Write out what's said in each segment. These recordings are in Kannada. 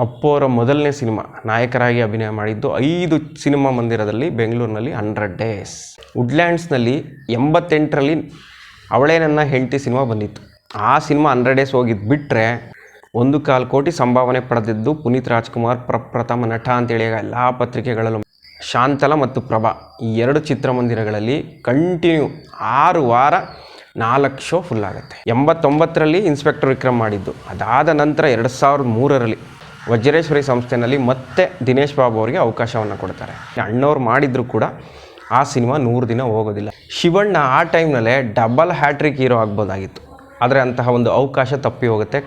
ಅಪ್ಪು ಅವರ ಮೊದಲನೇ ಸಿನಿಮಾ, ನಾಯಕರಾಗಿ ಅಭಿನಯ ಮಾಡಿದ್ದು ಐದು ಸಿನಿಮಾ ಮಂದಿರದಲ್ಲಿ ಬೆಂಗಳೂರಿನಲ್ಲಿ ಹಂಡ್ರೆಡ್ ಡೇಸ್. ವುಡ್ಲ್ಯಾಂಡ್ಸ್ನಲ್ಲಿ ಎಂಬತ್ತೆಂಟರಲ್ಲಿ ಅವಳೇ ನನ್ನ ಹೆಂಡತಿ ಸಿನಿಮಾ ಬಂದಿತ್ತು. ಆ ಸಿನಿಮಾ ಹಂಡ್ರೆಡ್ ಡೇಸ್ ಹೋಗಿದ್ದು ಬಿಟ್ಟರೆ ಒಂದು ಕಾಲು ಕೋಟಿ ಸಂಭಾವನೆ ಪಡೆದಿದ್ದು ಪುನೀತ್ ರಾಜ್ಕುಮಾರ್, ಪ್ರಪ್ರಥಮ ನಟ ಅಂತೇಳಿ ಎಲ್ಲ ಪತ್ರಿಕೆಗಳಲ್ಲೂ. ಶಾಂತಲ ಮತ್ತು ಪ್ರಭಾ ಈ ಎರಡು ಚಿತ್ರಮಂದಿರಗಳಲ್ಲಿ ಕಂಟಿನ್ಯೂ ಆರು ವಾರ ನಾಲ್ಕು ಶೋ ಫುಲ್ ಆಗುತ್ತೆ. ಎಂಬತ್ತೊಂಬತ್ತರಲ್ಲಿ ಇನ್ಸ್ಪೆಕ್ಟರ್ ವಿಕ್ರಮ್ ಮಾಡಿದ್ದು. ಅದಾದ ನಂತರ ಎರಡು ಸಾವಿರದ ಮೂರರಲ್ಲಿ ವಜ್ರೇಶ್ವರಿ ಸಂಸ್ಥೆಯಲ್ಲಿ ಮತ್ತೆ ದಿನೇಶ್ ಬಾಬು ಅವರಿಗೆ ಅವಕಾಶವನ್ನು ಕೊಡ್ತಾರೆ. ಅಣ್ಣವ್ರು ಮಾಡಿದ್ರು ಕೂಡ ಆ ಸಿನಿಮಾ ನೂರು ದಿನ ಹೋಗೋದಿಲ್ಲ. ಶಿವಣ್ಣ ಆ ಟೈಮ್ನಲ್ಲೇ ಡಬಲ್ ಹ್ಯಾಟ್ರಿಕ್ ಹೀರೋ ಆಗ್ಬೋದಾಗಿತ್ತು. ಆದರೆ ಅಂತಹ ಒಂದು ಅವಕಾಶ ತಪ್ಪಿ ಹೋಗುತ್ತೆ.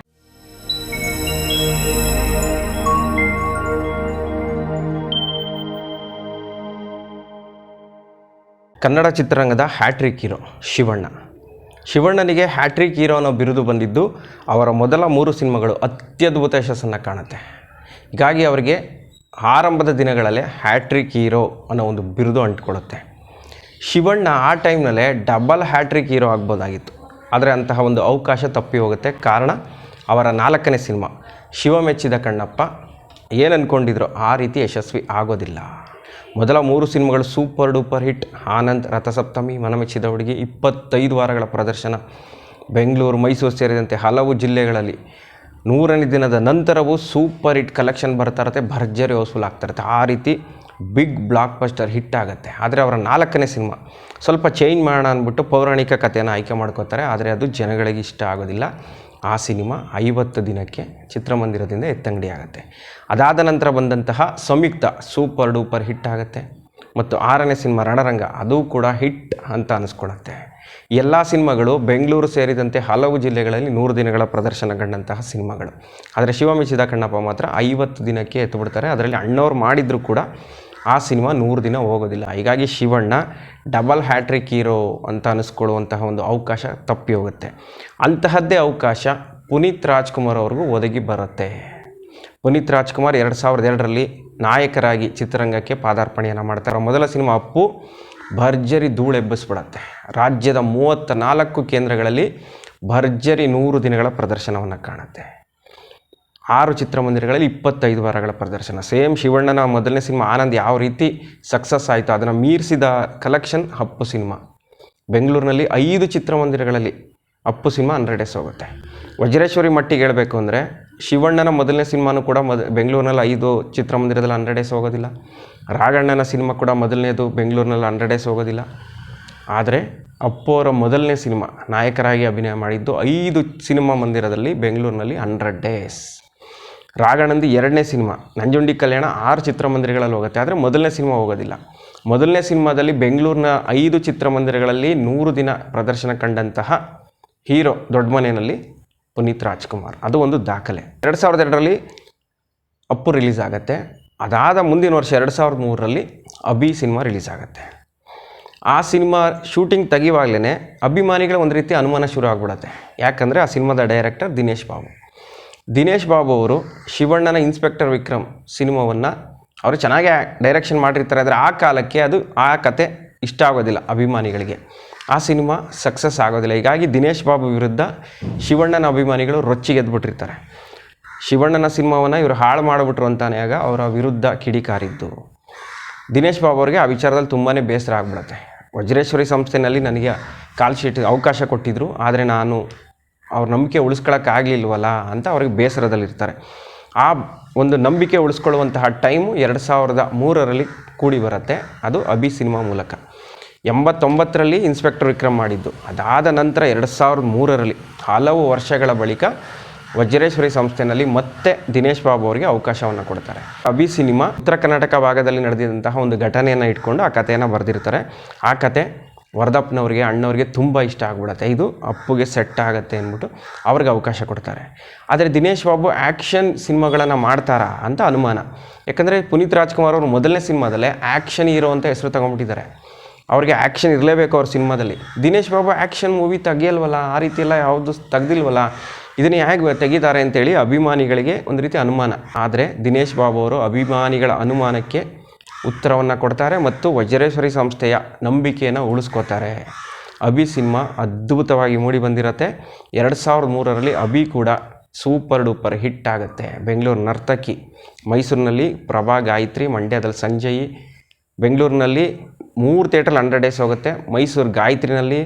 ಕನ್ನಡ ಚಿತ್ರರಂಗದ ಹ್ಯಾಟ್ರಿಕ್ ಹೀರೋ ಶಿವಣ್ಣ. ಶಿವಣ್ಣನಿಗೆ ಹ್ಯಾಟ್ರಿಕ್ ಹೀರೋ ಅನ್ನೋ ಬಿರುದು ಬಂದಿದ್ದು ಅವರ ಮೊದಲ ಮೂರು ಸಿನಿಮಾಗಳು ಅತ್ಯದ್ಭುತ ಯಶಸ್ಸನ್ನು ಕಾಣುತ್ತೆ. ಹೀಗಾಗಿ ಅವರಿಗೆ ಆರಂಭದ ದಿನಗಳಲ್ಲೇ ಹ್ಯಾಟ್ರಿಕ್ ಹೀರೋ ಅನ್ನೋ ಒಂದು ಬಿರುದು ಅಂಟ್ಕೊಳ್ಳುತ್ತೆ. ಶಿವಣ್ಣ ಆ ಟೈಮ್ನಲ್ಲೇ ಡಬಲ್ ಹ್ಯಾಟ್ರಿಕ್ ಹೀರೋ ಆಗ್ಬೋದಾಗಿತ್ತು. ಆದರೆ ಅಂತಹ ಒಂದು ಅವಕಾಶ ತಪ್ಪಿ ಹೋಗುತ್ತೆ. ಕಾರಣ ಅವರ ನಾಲ್ಕನೇ ಸಿನಿಮಾ ಶಿವ ಮೆಚ್ಚಿದ ಕಣ್ಣಪ್ಪ ಏನು ಅಂದ್ಕೊಂಡಿದ್ರು ಆ ರೀತಿ ಯಶಸ್ವಿ ಆಗೋದಿಲ್ಲ. ಮೊದಲ ಮೂರು ಸಿನಿಮಾಗಳು super duper hit. Anand, Rathasaptami, Manamecchida Hudugi, ಇಪ್ಪತ್ತೈದು ವಾರಗಳ ಪ್ರದರ್ಶನ. ಬೆಂಗಳೂರು, ಮೈಸೂರು ಸೇರಿದಂತೆ ಹಲವು ಜಿಲ್ಲೆಗಳಲ್ಲಿ ನೂರನೇ ದಿನದ ನಂತರವೂ ಸೂಪರ್ ಹಿಟ್ ಕಲೆಕ್ಷನ್ ಬರ್ತಾ ಇರುತ್ತೆ, ಭರ್ಜರಿ ವಸೂಲಾಗ್ತಾ ಇರುತ್ತೆ. ಆ ರೀತಿ ಬಿಗ್ ಬ್ಲಾಕ್ ಬಸ್ಟರ್ ಹಿಟ್ ಆಗುತ್ತೆ. ಆದರೆ ಅವರ ನಾಲ್ಕನೇ ಸಿನಿಮಾ ಸ್ವಲ್ಪ ಚೇಂಜ್ ಮಾಡೋಣ ಅಂದ್ಬಿಟ್ಟು ಪೌರಾಣಿಕ ಕಥೆಯನ್ನು ಆಯ್ಕೆ ಮಾಡ್ಕೋತಾರೆ. ಆದರೆ ಅದು ಜನಗಳಿಗೆ ಇಷ್ಟ ಆಗೋದಿಲ್ಲ. ಆ ಸಿನಿಮಾ ಐವತ್ತು ದಿನಕ್ಕೆ ಚಿತ್ರಮಂದಿರದಿಂದ ಎತ್ತಂಗಡಿ ಆಗುತ್ತೆ ಅದಾದ ನಂತರ ಬಂದಂತಹ ಸಂಯುಕ್ತ ಸೂಪರ್ ಡೂಪರ್ ಹಿಟ್ ಆಗುತ್ತೆ. ಮತ್ತು ಆರನೇ ಸಿನಿಮಾ ರಣರಂಗ ಅದು ಕೂಡ ಹಿಟ್ ಅಂತ ಅನಿಸ್ಕೊಳತ್ತೆ. ಎಲ್ಲ ಸಿನಿಮಾಗಳು ಬೆಂಗಳೂರು ಸೇರಿದಂತೆ ಹಲವು ಜಿಲ್ಲೆಗಳಲ್ಲಿ ನೂರು ದಿನಗಳ ಪ್ರದರ್ಶನ ಕಂಡಂತಹ ಸಿನಿಮಾಗಳು. ಆದರೆ ಶಿವಮೆಚ್ಚಿದ ಕಣ್ಣಪ್ಪ ಮಾತ್ರ ಐವತ್ತು ದಿನಕ್ಕೆ ಎತ್ತು ಬಿಡ್ತಾರೆ ಅದರಲ್ಲಿ ಅಣ್ಣವ್ರು ಮಾಡಿದರೂ ಕೂಡ ಆ ಸಿನಿಮಾ ನೂರು ದಿನ ಹೋಗೋದಿಲ್ಲ. ಹೀಗಾಗಿ ಶಿವಣ್ಣ ಡಬಲ್ ಹ್ಯಾಟ್ರಿಕ್ ಹೀರೋ ಅಂತ ಅನಿಸ್ಕೊಳ್ಳುವಂತಹ ಒಂದು ಅವಕಾಶ ತಪ್ಪಿ ಹೋಗುತ್ತೆ. ಅಂತಹದ್ದೇ ಅವಕಾಶ ಪುನೀತ್ ರಾಜ್ಕುಮಾರ್ ಅವ್ರಿಗೂ ಒದಗಿ ಬರುತ್ತೆ. ಪುನೀತ್ ರಾಜ್ಕುಮಾರ್ ಎರಡು ಸಾವಿರದ ಎರಡರಲ್ಲಿ ನಾಯಕರಾಗಿ ಚಿತ್ರರಂಗಕ್ಕೆ ಪಾದಾರ್ಪಣೆಯನ್ನು ಮಾಡ್ತಾರೆ. ಮೊದಲ ಸಿನಿಮಾ ಅಪ್ಪು, ಭರ್ಜರಿ ಧೂಳೆಬ್ಬಿಸ್ಬಿಡತ್ತೆ. ರಾಜ್ಯದ ಮೂವತ್ತ ನಾಲ್ಕು ಕೇಂದ್ರಗಳಲ್ಲಿ ಭರ್ಜರಿ ನೂರು ದಿನಗಳ ಪ್ರದರ್ಶನವನ್ನು ಕಾಣುತ್ತೆ. ಆರು ಚಿತ್ರಮಂದಿರಗಳಲ್ಲಿ ಇಪ್ಪತ್ತೈದು ವಾರಗಳ ಪ್ರದರ್ಶನ. ಸೇಮ್ ಶಿವಣ್ಣನ ಮೊದಲನೇ ಸಿನಿಮಾ ಆನಂದ್ ಯಾವ ರೀತಿ ಸಕ್ಸಸ್ ಆಯಿತು ಅದನ್ನು ಮೀರಿಸಿದ ಕಲೆಕ್ಷನ್ ಅಪ್ಪು ಸಿನಿಮಾ. ಬೆಂಗಳೂರಿನಲ್ಲಿ ಐದು ಚಿತ್ರಮಂದಿರಗಳಲ್ಲಿ ಅಪ್ಪು ಸಿನಿಮಾ ಹಂಡ್ರೆಡ್ ಡೇಸ್ ಹೋಗುತ್ತೆ ವಜ್ರೇಶ್ವರಿ ಮಟ್ಟಿಗೆ ಹೇಳಬೇಕು ಅಂದರೆ ಶಿವಣ್ಣನ ಮೊದಲನೇ ಸಿನಿಮಾನು ಕೂಡ ಮೊದ ಬೆಂಗಳೂರಿನಲ್ಲಿ ಐದು ಚಿತ್ರಮಂದಿರದಲ್ಲಿ ಹಂಡ್ರೆಡ್ ಡೇಸ್ ಹೋಗೋದಿಲ್ಲ ರಾಘಣ್ಣನ ಸಿನಿಮಾ ಕೂಡ ಮೊದಲನೇದು ಬೆಂಗಳೂರಿನಲ್ಲಿ ಹಂಡ್ರೆಡ್ ಡೇಸ್ ಹೋಗೋದಿಲ್ಲ ಆದರೆ ಅಪ್ಪು ಅವರ ಮೊದಲನೇ ಸಿನಿಮಾ ನಾಯಕರಾಗಿ ಅಭಿನಯ ಮಾಡಿದ್ದು ಐದು ಸಿನಿಮಾ ಮಂದಿರದಲ್ಲಿ ಬೆಂಗಳೂರಿನಲ್ಲಿ ಹಂಡ್ರೆಡ್ ಡೇಸ್ ರಾಘಣ್ಣಂದು ಎರಡನೇ ಸಿನಿಮಾ, ನಂಜುಂಡಿ ಕಲ್ಯಾಣ ಆರು ಚಿತ್ರಮಂದಿರಗಳಲ್ಲಿ ಹೋಗುತ್ತೆ. ಆದರೆ ಮೊದಲನೇ ಸಿನಿಮಾ ಹೋಗೋದಿಲ್ಲ. ಮೊದಲನೇ ಸಿನಿಮಾದಲ್ಲಿ ಬೆಂಗಳೂರಿನ ಐದು ಚಿತ್ರಮಂದಿರಗಳಲ್ಲಿ ನೂರು ದಿನ ಪ್ರದರ್ಶನ ಕಂಡಂತಹ ಹೀರೋ ದೊಡ್ಡ ಮನೆಯಲ್ಲಿ ಪುನೀತ್ ರಾಜ್ಕುಮಾರ್. ಅದು ಒಂದು ದಾಖಲೆ. ಎರಡು ಸಾವಿರದ ಎರಡರಲ್ಲಿ ಅಪ್ಪು ರಿಲೀಸ್ ಆಗುತ್ತೆ. ಅದಾದ ಮುಂದಿನ ವರ್ಷ ಎರಡು ಸಾವಿರದ ಮೂರರಲ್ಲಿ ಅಭಿ ಸಿನಿಮಾ ರಿಲೀಸ್ ಆಗುತ್ತೆ. ಆ ಸಿನಿಮಾ ಶೂಟಿಂಗ್ ತೆಗಿವಾಗಲೇ ಅಭಿಮಾನಿಗಳ ಒಂದು ರೀತಿ ಅನುಮಾನ ಶುರು ಆಗ್ಬಿಡುತ್ತೆ. ಯಾಕಂದರೆ ಆ ಸಿನಿಮಾದ ಡೈರೆಕ್ಟರ್ ದಿನೇಶ್ ಬಾಬು. ದಿನೇಶ್ ಬಾಬು ಅವರು ಶಿವಣ್ಣನ ಇನ್ಸ್ಪೆಕ್ಟರ್ ವಿಕ್ರಮ್ ಸಿನಿಮಾವನ್ನು ಅವರು ಚೆನ್ನಾಗಿ ಡೈರೆಕ್ಷನ್ ಮಾಡಿರ್ತಾರೆ. ಆದರೆ ಆ ಕಾಲಕ್ಕೆ ಅದು ಆ ಕತೆ ಇಷ್ಟ ಆಗೋದಿಲ್ಲ ಅಭಿಮಾನಿಗಳಿಗೆ. ಆ ಸಿನಿಮಾ ಸಕ್ಸಸ್ ಆಗೋದಿಲ್ಲ. ಹೀಗಾಗಿ ದಿನೇಶ್ ಬಾಬು ವಿರುದ್ಧ ಶಿವಣ್ಣನ ಅಭಿಮಾನಿಗಳು ರೊಚ್ಚಿಗೆದ್ಬಿಟ್ಟಿರ್ತಾರೆ ಶಿವಣ್ಣನ ಸಿನಿಮಾವನ್ನು ಇವರು ಹಾಳು ಮಾಡಿಬಿಟ್ರು ಅಂತಾನೆ ಆಗ ಅವರ ವಿರುದ್ಧ ಕಿಡಿಕಾರಿದ್ದು. ದಿನೇಶ್ ಬಾಬು ಅವರಿಗೆ ಆ ವಿಚಾರದಲ್ಲಿ ತುಂಬಾ ಬೇಸರ ಆಗ್ಬಿಡುತ್ತೆ. ವಜ್ರೇಶ್ವರಿ ಸಂಸ್ಥೆಯಲ್ಲಿ ನನಗೆ ಕಾಲ್ ಶೀಟ್ ಅವಕಾಶ ಕೊಟ್ಟಿದ್ದರು ಆದರೆ ನಾನು ಅವ್ರ ನಂಬಿಕೆ ಉಳಿಸ್ಕೊಳಕ್ಕಾಗಲಿಲ್ವಲ್ಲ ಅಂತ ಅವ್ರಿಗೆ ಬೇಸರದಲ್ಲಿರ್ತಾರೆ. ಆ ಒಂದು ನಂಬಿಕೆ ಉಳಿಸ್ಕೊಳ್ಳುವಂತಹ ಟೈಮು ಎರಡು ಸಾವಿರದ ಮೂರರಲ್ಲಿ ಕೂಡಿ ಬರುತ್ತೆ. ಅದು ಅಭಿ ಸಿನಿಮಾ ಮೂಲಕ. ಎಂಬತ್ತೊಂಬತ್ತರಲ್ಲಿ ಇನ್ಸ್ಪೆಕ್ಟರ್ ವಿಕ್ರಮ್ ಮಾಡಿದ್ದು. ಅದಾದ ನಂತರ ಎರಡು ಸಾವಿರದ ಮೂರರಲ್ಲಿ ಹಲವು ವರ್ಷಗಳ ಬಳಿಕ ವಜ್ರೇಶ್ವರಿ ಸಂಸ್ಥೆಯಲ್ಲಿ ಮತ್ತೆ ದಿನೇಶ್ ಬಾಬು ಅವರಿಗೆ ಅವಕಾಶವನ್ನು ಕೊಡ್ತಾರೆ. ಅಭಿ ಸಿನಿಮಾ ಉತ್ತರ ಕರ್ನಾಟಕ ಭಾಗದಲ್ಲಿ ನಡೆದಿದ್ದಂತಹ ಒಂದು ಘಟನೆಯನ್ನು ಇಟ್ಕೊಂಡು ಆ ಕಥೆಯನ್ನು ಬರೆದಿರ್ತಾರೆ. ಆ ಕತೆ ವರದಪ್ಪನವ್ರಿಗೆ, ಅಣ್ಣವ್ರಿಗೆ ತುಂಬ ಇಷ್ಟ ಆಗ್ಬಿಡುತ್ತೆ. ಇದು ಅಪ್ಪುಗೆ ಸೆಟ್ ಆಗುತ್ತೆ ಅಂದ್ಬಿಟ್ಟು ಅವ್ರಿಗೆ ಅವಕಾಶ ಕೊಡ್ತಾರೆ. ಆದರೆ ದಿನೇಶ್ ಬಾಬು ಆ್ಯಕ್ಷನ್ ಸಿನಿಮಾಗಳನ್ನು ಮಾಡ್ತಾರಾ ಅಂತ ಅನುಮಾನ. ಯಾಕಂದರೆ ಪುನೀತ್ ರಾಜ್ಕುಮಾರ್ ಅವರು ಮೊದಲನೇ ಸಿನಿಮಾದಲ್ಲೇ ಆ್ಯಕ್ಷನ್ ಹೀರೋ ಅಂತ ಹೆಸರು ತೊಗೊಂಡ್ಬಿಟ್ಟಿದ್ದಾರೆ. ಅವ್ರಿಗೆ ಆ್ಯಕ್ಷನ್ ಇರಲೇಬೇಕು ಅವ್ರ ಸಿನಿಮಾದಲ್ಲಿ. ದಿನೇಶ್ ಬಾಬು ಆ್ಯಕ್ಷನ್ ಮೂವಿ ತೆಗಿಯಲ್ವಲ್ಲ? ಆ ರೀತಿ ಎಲ್ಲ ಯಾವುದು ತೆಗ್ದಿಲ್ವಲ್ಲ? ಇದನ್ನು ಹೇಗೆ ತೆಗಿತಾರೆ ಅಂತೇಳಿ ಅಭಿಮಾನಿಗಳಿಗೆ ಒಂದು ರೀತಿ ಅನುಮಾನ. ಆದರೆ ದಿನೇಶ್ ಬಾಬು ಅವರು ಅಭಿಮಾನಿಗಳ ಅನುಮಾನಕ್ಕೆ ಉತ್ತರವನ್ನು ಕೊಡ್ತಾರೆ ಮತ್ತು ವಜ್ರೇಶ್ವರಿ ಸಂಸ್ಥೆಯ ನಂಬಿಕೆಯನ್ನು ಉಳಿಸ್ಕೋತಾರೆ. ಅಭಿ ಸಿನಿಮಾ ಅದ್ಭುತವಾಗಿ ಮೂಡಿ ಬಂದಿರತ್ತೆ. ಎರಡು ಸಾವಿರದ ಮೂರರಲ್ಲಿ ಅಭಿ ಕೂಡ ಸೂಪರ್ ಡೂಪರ್ ಹಿಟ್ ಆಗುತ್ತೆ. ಬೆಂಗಳೂರು ನರ್ತಕಿ ಮೈಸೂರಿನಲ್ಲಿ ಪ್ರಭಾ ಗಾಯತ್ರಿ, ಮಂಡ್ಯದಲ್ಲಿ ಸಂಜಯಿ. ಬೆಂಗಳೂರಿನಲ್ಲಿ ಮೂರು ಥಿಯೇಟ್ರಲ್ಲಿ ಹಂಡ್ರೆಡ್ ಡೇಸ್ ಹೋಗುತ್ತೆ. ಮೈಸೂರು ಗಾಯತ್ರಿನಲ್ಲಿ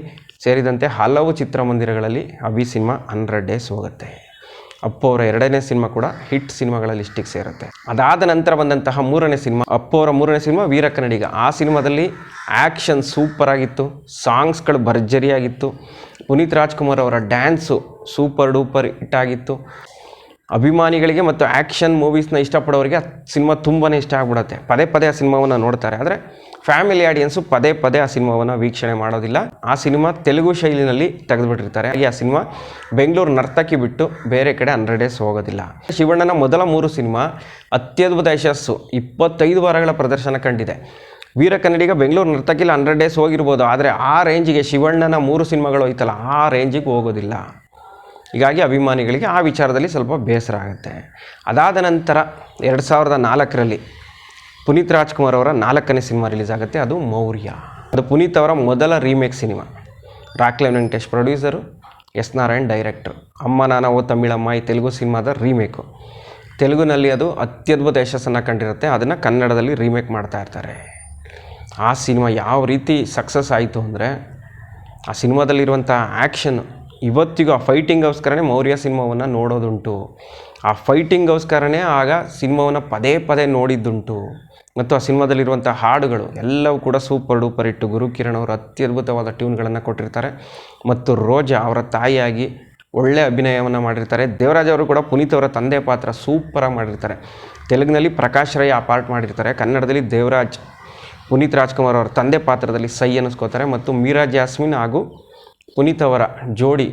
ಸೇರಿದಂತೆ ಹಲವು ಚಿತ್ರಮಂದಿರಗಳಲ್ಲಿ ಅಭಿ ಸಿನಿಮಾ ಹಂಡ್ರೆಡ್ ಡೇಸ್ ಹೋಗುತ್ತೆ. ಅಪ್ಪು ಅವರ ಎರಡನೇ ಸಿನಿಮಾ ಕೂಡ ಹಿಟ್ ಸಿನಿಮಾಗಳ ಲಿಸ್ಟಿಗೆ ಸೇರುತ್ತೆ. ಅದಾದ ನಂತರ ಬಂದಂತಹ ಮೂರನೇ ಸಿನಿಮಾ ಅಪ್ಪು ಅವರ ಮೂರನೇ ಸಿನಿಮಾ ವೀರ ಕನ್ನಡಿಗ ಆ ಸಿನಿಮಾದಲ್ಲಿ ಆ್ಯಕ್ಷನ್ ಸೂಪರ್ ಆಗಿತ್ತು, ಸಾಂಗ್ಸ್ಗಳು ಭರ್ಜರಿಯಾಗಿತ್ತು. ಪುನೀತ್ ರಾಜ್ಕುಮಾರ್ ಅವರ ಡ್ಯಾನ್ಸು ಸೂಪರ್ ಡೂಪರ್ ಹಿಟ್ ಆಗಿತ್ತು. ಅಭಿಮಾನಿಗಳಿಗೆ ಮತ್ತು ಆ್ಯಕ್ಷನ್ ಮೂವೀಸ್ನ ಇಷ್ಟಪಡೋರಿಗೆ ಆ ಸಿನಿಮಾ ತುಂಬಾ ಇಷ್ಟ ಆಗ್ಬಿಡುತ್ತೆ. ಪದೇ ಪದೇ ಆ ಸಿನಿಮಾವನ್ನು ನೋಡ್ತಾರೆ. ಆದರೆ ಫ್ಯಾಮಿಲಿ ಆಡಿಯನ್ಸು ಪದೇ ಪದೇ ಆ ಸಿನಿಮಾವನ್ನು ವೀಕ್ಷಣೆ ಮಾಡೋದಿಲ್ಲ. ಆ ಸಿನಿಮಾ ತೆಲುಗು ಶೈಲಿನಲ್ಲಿ ತೆಗೆದುಬಿಟ್ಟಿರ್ತಾರೆ. ಹಾಗೆ ಆ ಸಿನಿಮಾ ಬೆಂಗಳೂರು ನರ್ತಕಿ ಬಿಟ್ಟು ಬೇರೆ ಕಡೆ ಹಂಡ್ರೆಡ್ ಡೇಸ್ ಹೋಗೋದಿಲ್ಲ. ಶಿವಣ್ಣನ ಮೊದಲ ಮೂರು ಸಿನಿಮಾ ಅತ್ಯದ್ಭುತ ಯಶಸ್ಸು ಇಪ್ಪತ್ತೈದು ವಾರಗಳ ಪ್ರದರ್ಶನ ಕಂಡಿದೆ. ವೀರ ಕನ್ನಡಿಗ ಬೆಂಗಳೂರು ನರ್ತಕಿಲ್ಲ ಹಂಡ್ರೆಡ್ ಡೇಸ್ ಹೋಗಿರ್ಬೋದು. ಆದರೆ ಆ ರೇಂಜಿಗೆ ಶಿವಣ್ಣನ ಮೂರು ಸಿನಿಮಾಗಳು ಐತಲ್ಲ ಆ ರೇಂಜಿಗೆ ಹೋಗೋದಿಲ್ಲ. ಹೀಗಾಗಿ ಅಭಿಮಾನಿಗಳಿಗೆ ಆ ವಿಚಾರದಲ್ಲಿ ಸ್ವಲ್ಪ ಬೇಸರ ಆಗುತ್ತೆ. ಅದಾದ ನಂತರ ಎರಡು ಸಾವಿರದ ನಾಲ್ಕರಲ್ಲಿ ಪುನೀತ್ ರಾಜ್ಕುಮಾರ್ ಅವರ ನಾಲ್ಕನೇ ಸಿನಿಮಾ ರಿಲೀಸ್ ಆಗುತ್ತೆ. ಅದು ಮೌರ್ಯ. ಅದು ಪುನೀತ್ ಅವರ ಮೊದಲ remake cinema. Rockline Venkatesh producer, S Narayan director, ಅಮ್ಮ ನಾನ ಓ ತಮಿಳಮ್ಮ ಈ ತೆಲುಗು ಸಿನಿಮಾದ ರೀಮೇಕು. ತೆಲುಗುನಲ್ಲಿ ಅದು ಅತ್ಯದ್ಭುತ ಯಶಸ್ಸನ್ನು ಕಂಡಿರುತ್ತೆ. ಅದನ್ನು ಕನ್ನಡದಲ್ಲಿ ರೀಮೇಕ್ ಮಾಡ್ತಾ ಇರ್ತಾರೆ. ಆ ಸಿನಿಮಾ ಯಾವ ರೀತಿ ಸಕ್ಸಸ್ ಆಯಿತು ಅಂದರೆ, ಆ ಸಿನಿಮಾದಲ್ಲಿರುವಂಥ ಆ್ಯಕ್ಷನ್ ಇವತ್ತಿಗೂ ಆ ಫೈಟಿಂಗ್ಗೋಸ್ಕರನೇ ಮೌರ್ಯ ಸಿನಿಮಾವನ್ನು ನೋಡೋದುಂಟು. ಆ ಫೈಟಿಂಗ್ಗೋಸ್ಕರನೇ ಆಗ ಸಿನಿಮಾವನ್ನು ಪದೇ ಪದೇ ನೋಡಿದ್ದುಂಟು. ಮತ್ತು ಆ ಸಿನಿಮಾದಲ್ಲಿರುವಂಥ ಹಾಡುಗಳು ಎಲ್ಲವೂ ಕೂಡ ಸೂಪರ್ ಡೂಪರ್ ಇಟ್ಟು ಗುರುಕಿರಣ್ ಅವರು ಅತ್ಯದ್ಭುತವಾದ ಟ್ಯೂನ್ಗಳನ್ನು ಕೊಟ್ಟಿರ್ತಾರೆ. ಮತ್ತು ರೋಜಾ ಅವರ ತಾಯಿಯಾಗಿ ಒಳ್ಳೆಯ ಅಭಿನಯವನ್ನು ಮಾಡಿರ್ತಾರೆ. ದೇವರಾಜ್ ಅವರು ಕೂಡ ಪುನೀತ್ ಅವರ ತಂದೆ ಪಾತ್ರ ಸೂಪರಾಗಿ ಮಾಡಿರ್ತಾರೆ. ತೆಲುಗಿನಲ್ಲಿ ಪ್ರಕಾಶ್ ರೈ ಆ ಪಾರ್ಟ್ ಮಾಡಿರ್ತಾರೆ. ಕನ್ನಡದಲ್ಲಿ ದೇವರಾಜ್, ಪುನೀತ್ ರಾಜ್ಕುಮಾರ್ ಅವರ ತಂದೆ ಪಾತ್ರದಲ್ಲಿ ಸೈ ಅನ್ನಿಸ್ಕೋತಾರೆ. ಮತ್ತು ಮೀರಾ ಜಾಸ್ಮಿನ್ ಹಾಗೂ ಪುನೀತ್ ಅವರ ಜೋಡಿ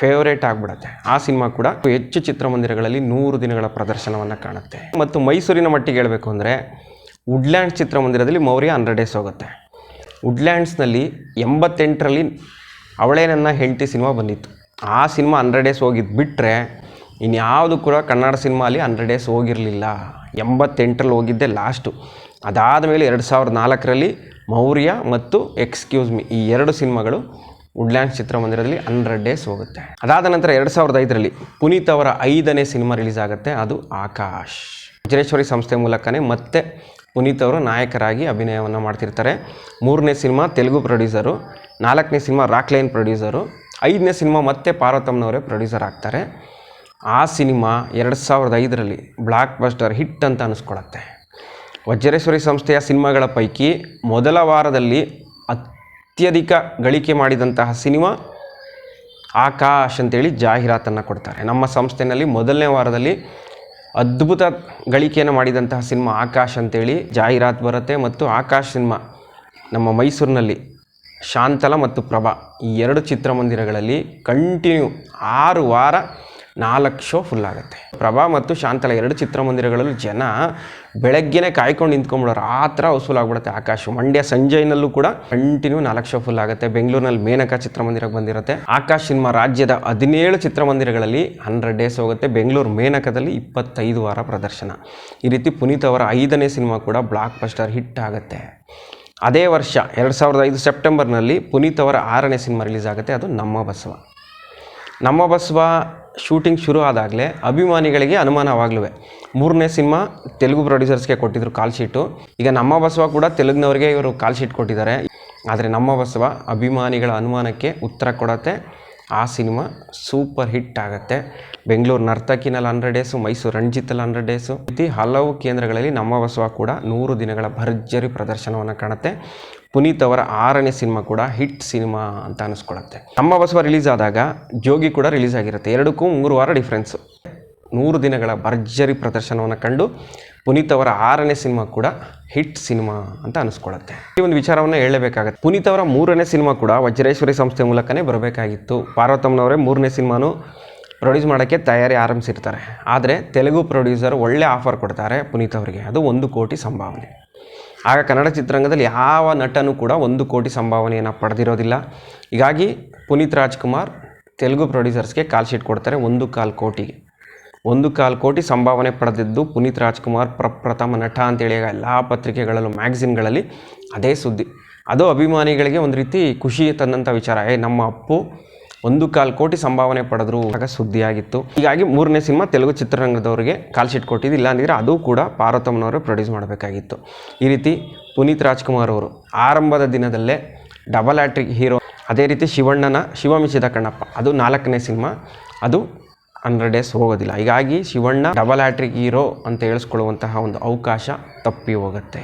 ಫೇವರೇಟ್ ಆಗಿಬಿಡುತ್ತೆ. ಆ ಸಿನಿಮಾ ಕೂಡ ಹೆಚ್ಚು ಚಿತ್ರಮಂದಿರಗಳಲ್ಲಿ ನೂರು ದಿನಗಳ ಪ್ರದರ್ಶನವನ್ನು ಕಾಣುತ್ತೆ. ಮತ್ತು ಮೈಸೂರಿನ ಮಟ್ಟಿಗೆ ಹೇಳಬೇಕು ಅಂದರೆ ವುಡ್ಲ್ಯಾಂಡ್ಸ್ ಚಿತ್ರಮಂದಿರದಲ್ಲಿ ಮೌರ್ಯ ಹಂಡ್ರೆಡ್ ಡೇಸ್ ಹೋಗುತ್ತೆ. ವುಡ್ಲ್ಯಾಂಡ್ಸ್ನಲ್ಲಿ ಎಂಬತ್ತೆಂಟರಲ್ಲಿ ಅವಳೇ ನನ್ನ ಹೆಂಡತಿ ಸಿನಿಮಾ ಬಂದಿತ್ತು. ಆ ಸಿನಿಮಾ ಹಂಡ್ರೆಡ್ ಡೇಸ್ ಹೋಗಿದ್ದು ಬಿಟ್ಟರೆ ಇನ್ಯಾವುದು ಕೂಡ ಕನ್ನಡ ಸಿನಿಮಾ ಅಲ್ಲಿ ಹಂಡ್ರೆಡ್ ಡೇಸ್ ಹೋಗಿರಲಿಲ್ಲ. ಎಂಬತ್ತೆಂಟರಲ್ಲಿ ಹೋಗಿದ್ದೆ ಲಾಸ್ಟು ಅದಾದ ಮೇಲೆ ಎರಡು ಸಾವಿರದ ನಾಲ್ಕರಲ್ಲಿ ಮೌರ್ಯ ಮತ್ತು ಎಕ್ಸ್ಕ್ಯೂಸ್ ಮಿ ಈ ಎರಡು ಸಿನಿಮಾಗಳು ವುಡ್ಲ್ಯಾಂಡ್ಸ್ ಚಿತ್ರಮಂದಿರದಲ್ಲಿ ಹಂಡ್ರೆಡ್ ಡೇಸ್ ಹೋಗುತ್ತೆ. ಅದಾದ ನಂತರ ಎರಡು ಸಾವಿರದ ಐದರಲ್ಲಿ ಪುನೀತ್ ಅವರ ಐದನೇ ಸಿನಿಮಾ ರಿಲೀಸ್ ಆಗುತ್ತೆ, ಅದು ಆಕಾಶ್. ವಜ್ರೇಶ್ವರಿ ಸಂಸ್ಥೆ ಮೂಲಕನೇ ಮತ್ತೆ ಪುನೀತ್ ಅವರು ನಾಯಕರಾಗಿ ಅಭಿನಯವನ್ನು ಮಾಡ್ತಿರ್ತಾರೆ. ಮೂರನೇ ಸಿನಿಮಾ ತೆಲುಗು ಪ್ರೊಡ್ಯೂಸರು, ನಾಲ್ಕನೇ ಸಿನಿಮಾ ರಾಕ್ಲೈನ್ ಪ್ರೊಡ್ಯೂಸರು, ಐದನೇ ಸಿನಿಮಾ ಮತ್ತೆ ಪಾರ್ವತಮ್ಮನವರೇ ಪ್ರೊಡ್ಯೂಸರ್ ಆಗ್ತಾರೆ. ಆ ಸಿನಿಮಾ ಎರಡು ಸಾವಿರದ ಐದರಲ್ಲಿ ಬ್ಲಾಕ್ ಬಸ್ಟರ್ ಹಿಟ್ ಅಂತ ಅನಿಸ್ಕೊಳತ್ತೆ. ವಜ್ರೇಶ್ವರಿ ಸಂಸ್ಥೆಯ ಸಿನಿಮಾಗಳ ಪೈಕಿ ಮೊದಲ ವಾರದಲ್ಲಿ ಅತ್ಯಧಿಕ ಗಳಿಕೆ ಮಾಡಿದಂತಹ ಸಿನಿಮಾ ಆಕಾಶ್ ಅಂತೇಳಿ ಜಾಹೀರಾತನ್ನು ಕೊಡ್ತಾರೆ. ನಮ್ಮ ಸಂಸ್ಥೆಯಲ್ಲಿ ಮೊದಲನೇ ವಾರದಲ್ಲಿ ಅದ್ಭುತ ಗಳಿಕೆಯನ್ನು ಮಾಡಿದಂತಹ ಸಿನಿಮಾ ಆಕಾಶ್ ಅಂತೇಳಿ ಜಾಹೀರಾತು ಬರುತ್ತೆ ಮತ್ತು ಆಕಾಶ್ ಸಿನಿಮಾ ನಮ್ಮ ಮೈಸೂರಿನಲ್ಲಿ ಶಾಂತಲ ಮತ್ತು ಪ್ರಭಾ ಈ ಎರಡು ಚಿತ್ರಮಂದಿರಗಳಲ್ಲಿ ಕಂಟಿನ್ಯೂ ಆರು ವಾರ ನಾಲ್ಕು ಶೋ ಫುಲ್ ಆಗುತ್ತೆ. ಪ್ರಭಾ ಮತ್ತು ಶಾಂತಲ ಎರಡು ಚಿತ್ರಮಂದಿರಗಳಲ್ಲೂ ಜನ ಬೆಳಗ್ಗೆನೇ ಕಾಯ್ಕೊಂಡು ನಿಂತ್ಕೊಂಡ್ಬಿಡೋರು ಆ ಥರ ವಸೂಲಾಗ್ಬಿಡುತ್ತೆ ಆಕಾಶ. ಮಂಡ್ಯ ಸಂಜಯ್ನಲ್ಲೂ ಕೂಡ ಕಂಟಿನ್ಯೂ ನಾಲ್ಕು ಶೋ ಫುಲ್ ಆಗುತ್ತೆ. ಬೆಂಗಳೂರಿನಲ್ಲಿ ಮೇನಕ ಚಿತ್ರಮಂದಿರಕ್ಕೆ ಬಂದಿರುತ್ತೆ. ಆಕಾಶ್ ಸಿನಿಮಾ ರಾಜ್ಯದ ಹದಿನೇಳು ಚಿತ್ರಮಂದಿರಗಳಲ್ಲಿ ಹಂಡ್ರೆಡ್ ಡೇಸ್ ಹೋಗುತ್ತೆ. ಬೆಂಗಳೂರು ಮೇನಕದಲ್ಲಿ ಇಪ್ಪತ್ತೈದು ವಾರ ಪ್ರದರ್ಶನ. ಈ ರೀತಿ ಪುನೀತ್ ಅವರ ಐದನೇ ಸಿನಿಮಾ ಕೂಡ ಬ್ಲಾಕ್ ಬಸ್ಟರ್ ಹಿಟ್ ಆಗುತ್ತೆ. ಅದೇ ವರ್ಷ ಎರಡು ಸಾವಿರದ ಐದು ಸೆಪ್ಟೆಂಬರ್ನಲ್ಲಿ ಪುನೀತ್ ಅವರ ಆರನೇ ಸಿನಿಮಾ ರಿಲೀಸ್ ಆಗುತ್ತೆ. ಅದು ನಮ್ಮ ಬಸವ. ನಮ್ಮ ಬಸವ ಶೂಟಿಂಗ್ ಶುರು ಆದಾಗಲೇ ಅಭಿಮಾನಿಗಳಿಗೆ ಅನುಮಾನವಾಗ್ಲೂ ಮೂರನೇ ಸಿನಿಮಾ ತೆಲುಗು ಪ್ರೊಡ್ಯೂಸರ್ಸ್ಗೆ ಕೊಟ್ಟಿದ್ರು ಕಾಲ್ ಶೀಟು. ಈಗ ನಮ್ಮ ಬಸವ ಕೂಡ ತೆಲುಗಿನವ್ರಿಗೆ ಇವರು ಕಾಲ್ ಶೀಟ್ ಕೊಟ್ಟಿದ್ದಾರೆ. ಆದರೆ ನಮ್ಮ ಬಸವ ಅಭಿಮಾನಿಗಳ ಅನುಮಾನಕ್ಕೆ ಉತ್ತರ ಕೊಡತ್ತೆ. ಆ ಸಿನಿಮಾ ಸೂಪರ್ ಹಿಟ್ ಆಗುತ್ತೆ. ಬೆಂಗಳೂರು ನರ್ತಕಿನಲ್ಲಿ ಹಂಡ್ರೆಡ್ ಡೇಸು, ಮೈಸೂರು ರಂಜಿತಲ್ಲಿ ಹಂಡ್ರೆಡ್ ಡೇಸು. ರೀತಿ ಹಲವು ಕೇಂದ್ರಗಳಲ್ಲಿ ನಮ್ಮ ಬಸವ ಕೂಡ ನೂರು ದಿನಗಳ ಭರ್ಜರಿ ಪ್ರದರ್ಶನವನ್ನು ಕಾಣುತ್ತೆ. ಪುನೀತ್ ಅವರ ಆರನೇ ಸಿನಿಮಾ ಕೂಡ ಹಿಟ್ ಸಿನಿಮಾ ಅಂತ ಅನಿಸ್ಕೊಳತ್ತೆ ನಮ್ಮ ಬಸವ ರಿಲೀಸ್ ಆದಾಗ ಜೋಗಿ ಕೂಡ ರಿಲೀಸ್ ಆಗಿರುತ್ತೆ. ಎರಡಕ್ಕೂ ಮೂರು ವಾರ ಡಿಫ್ರೆನ್ಸು ನೂರು ದಿನಗಳ ಭರ್ಜರಿ ಪ್ರದರ್ಶನವನ್ನು ಕಂಡು ಪುನೀತ್ ಅವರ ಆರನೇ ಸಿನಿಮಾ ಕೂಡ ಹಿಟ್ ಸಿನಿಮಾ ಅಂತ ಅನಿಸ್ಕೊಳ್ಳುತ್ತೆ. ಈ ಒಂದು ವಿಚಾರವನ್ನು ಹೇಳಬೇಕಾಗತ್ತೆ ಪುನೀತ್ ಅವರ ಮೂರನೇ ಸಿನಿಮಾ ಕೂಡ ವಜ್ರೇಶ್ವರಿ ಸಂಸ್ಥೆ ಮೂಲಕನೇ ಬರಬೇಕಾಗಿತ್ತು. ಪಾರ್ವತಮ್ಮನವರೇ ಮೂರನೇ ಸಿನಿಮಾನು ಪ್ರೊಡ್ಯೂಸ್ ಮಾಡೋಕ್ಕೆ ತಯಾರಿ ಆರಂಭಿಸಿರ್ತಾರೆ. ಆದರೆ ತೆಲುಗು ಪ್ರೊಡ್ಯೂಸರ್ ಒಳ್ಳೆ ಆಫರ್ ಕೊಡ್ತಾರೆ ಪುನೀತ್ ಅವರಿಗೆ. ಅದು ಒಂದು ಕೋಟಿ ಸಂಭಾವನೆ. ಆಗ ಕನ್ನಡ ಚಿತ್ರರಂಗದಲ್ಲಿ ಯಾವ ನಟನೂ ಕೂಡ ಒಂದು ಕೋಟಿ ಸಂಭಾವನೆಯನ್ನು ಪಡೆದಿರೋದಿಲ್ಲ. ಹೀಗಾಗಿ ಪುನೀತ್ ರಾಜ್ಕುಮಾರ್ ತೆಲುಗು ಪ್ರೊಡ್ಯೂಸರ್ಸ್ಗೆ ಕಾಲ್ ಶೀಟ್ ಕೊಡ್ತಾರೆ ಒಂದು ಕಾಲು ಕೋಟಿಗೆ. ಒಂದು ಕಾಲು ಕೋಟಿ ಸಂಭಾವನೆ ಪಡೆದಿದ್ದು ಪುನೀತ್ ರಾಜ್ಕುಮಾರ್ ಪ್ರಪ್ರಥಮ ನಟ ಅಂತೇಳಿ ಎಲ್ಲ ಪತ್ರಿಕೆಗಳಲ್ಲೂ ಮ್ಯಾಗ್ಝಿನ್ಗಳಲ್ಲಿ ಅದೇ ಸುದ್ದಿ. ಅದು ಅಭಿಮಾನಿಗಳಿಗೆ ಒಂದು ರೀತಿ ಖುಷಿ ತಂದಂಥ ವಿಚಾರ. ಏ, ನಮ್ಮ ಅಪ್ಪು ಒಂದು ಕಾಲು ಕೋಟಿ ಸಂಭಾವನೆ ಪಡೆದ್ರು ಆಗ ಸುದ್ದಿಯಾಗಿತ್ತು ಹೀಗಾಗಿ ಮೂರನೇ ಸಿನಿಮಾ ತೆಲುಗು ಚಿತ್ರರಂಗದವರಿಗೆ ಕಾಲ್ ಶೀಟ್ ಕೊಟ್ಟಿದ್ದು ಇಲ್ಲಾಂದಿದ್ರೆ ಅದು ಕೂಡ ಪಾರ್ವತಮ್ಮನವರು ಪ್ರೊಡ್ಯೂಸ್ ಮಾಡಬೇಕಾಗಿತ್ತು. ಈ ರೀತಿ ಪುನೀತ್ ರಾಜ್ಕುಮಾರ್ ಅವರು ಆರಂಭದ ದಿನದಲ್ಲೇ ಡಬಲ್ ಆ್ಯಾಟ್ರಿಕ್ ಹೀರೋ, ಅದೇ ರೀತಿ ಶಿವಣ್ಣನ ಶಿವ ಮಿಚಿದ ಕಣ್ಣಪ್ಪ, ಅದು ನಾಲ್ಕನೇ ಸಿನಿಮಾ, ಅದು ಹಂಡ್ರೆಡ್ ಡೇಸ್ ಹೋಗೋದಿಲ್ಲ. ಹೀಗಾಗಿ ಶಿವಣ್ಣ ಡಬಲ್ ಹ್ಯಾಟ್ರಿಕ್ ಹೀರೋ ಅಂತ ಹೇಳಿಸ್ಕೊಳ್ಳುವಂತಹ ಒಂದು ಅವಕಾಶ ತಪ್ಪಿ ಹೋಗುತ್ತೆ.